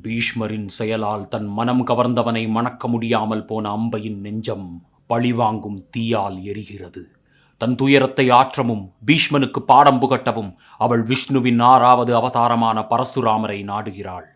பீஷ்மரின் செயலால் தன் மனம் கவர்ந்தவனை மணக்க முடியாமல் போன அம்பையின் நெஞ்சம் பழிவாங்கும் தீயால் எரிகிறது. தன் துயரத்தை ஆற்றமும் பீஷ்மனுக்கு பாடம் புகட்டவும் அவள் விஷ்ணுவின் ஆறாவது அவதாரமான பரசுராமரை நாடுகிறாள்.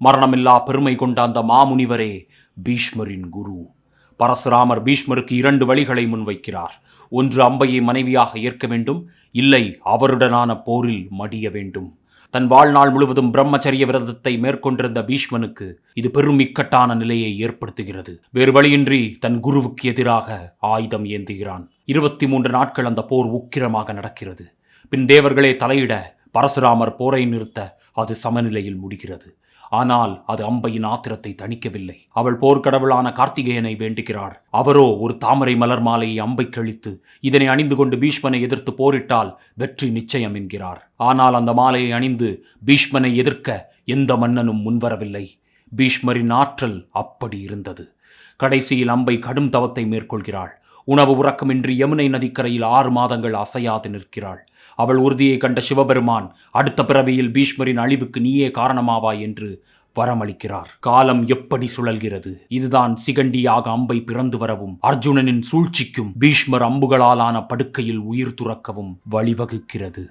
மரணமில்லா பெருமை கொண்ட அந்த மாமுனிவரே பீஷ்மரின் குரு. பரசுராமர் பீஷ்மருக்கு இரண்டு வழிகளை முன்வைக்கிறார். ஒன்று அம்பையை மனைவியாக ஏற்க வேண்டும். இல்லை அவருடனான போரில் மடிய வேண்டும். தன் வாழ்நாள் முழுவதும் பிரம்மச்சரிய விரதத்தை மேற்கொண்டிருந்த பீஷ்மனுக்கு இது பெரும் இக்கட்டான நிலையை ஏற்படுத்துகிறது. வேறு வழியின்றி தன் குருவுக்கு எதிராக ஆயுதம் ஏந்துகிறான். இருபத்தி மூன்று நாட்கள் அந்த போர் உக்கிரமாக நடக்கிறது. பின் தேவர்களே தலையிட பரசுராமர் போரை நிறுத்த அது சமநிலையில் முடிகிறது. ஆனால் அது அம்பையின் ஆத்திரத்தை தணிக்கவில்லை. அவள் போர்க்கடவுளான கார்த்திகேயனை வேண்டுகிறாள். அவரோ ஒரு தாமரை மலர் மாலையை அம்பை கழித்து இதனை அணிந்து கொண்டு பீஷ்மனை எதிர்த்து போரிட்டால் வெற்றி நிச்சயம் என்கிறார். ஆனால் அந்த மாலையை அணிந்து பீஷ்மனை எதிர்க்க எந்த மன்னனும் முன்வரவில்லை. பீஷ்மரின் ஆற்றல் அப்படி இருந்தது. கடைசியில் அம்பை கடும் தவத்தை மேற்கொள்கிறாள். உணவு உறக்கமின்றி யமுனை நதிக்கரையில் ஆறு மாதங்கள் அசையாது நிற்கிறாள். அவள் உறுதியை கண்ட சிவபெருமான் அடுத்த பிறவியில் பீஷ்மரின் அழிவுக்கு நீயே காரணமாவாய் என்று வரமளிக்கிறார். காலம் எப்படி சுழல்கிறது? இதுதான் சிகண்டியாக அம்பை பிறந்து வரவும் அர்ஜுனனின் சூழ்ச்சிக்கும் பீஷ்மர் அம்புகளாலான படுக்கையில் உயிர் துறக்கவும் வழிவகுக்கிறது.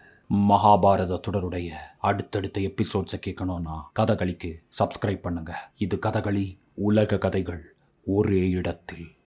மகாபாரத தொடருடைய அடுத்தடுத்த எபிசோட்ஸை கேட்கணும்னா கதகளிக்கு சப்ஸ்கிரைப் பண்ணுங்க. இது கதகளி உலக கதைகள் ஒரே இடத்தில்.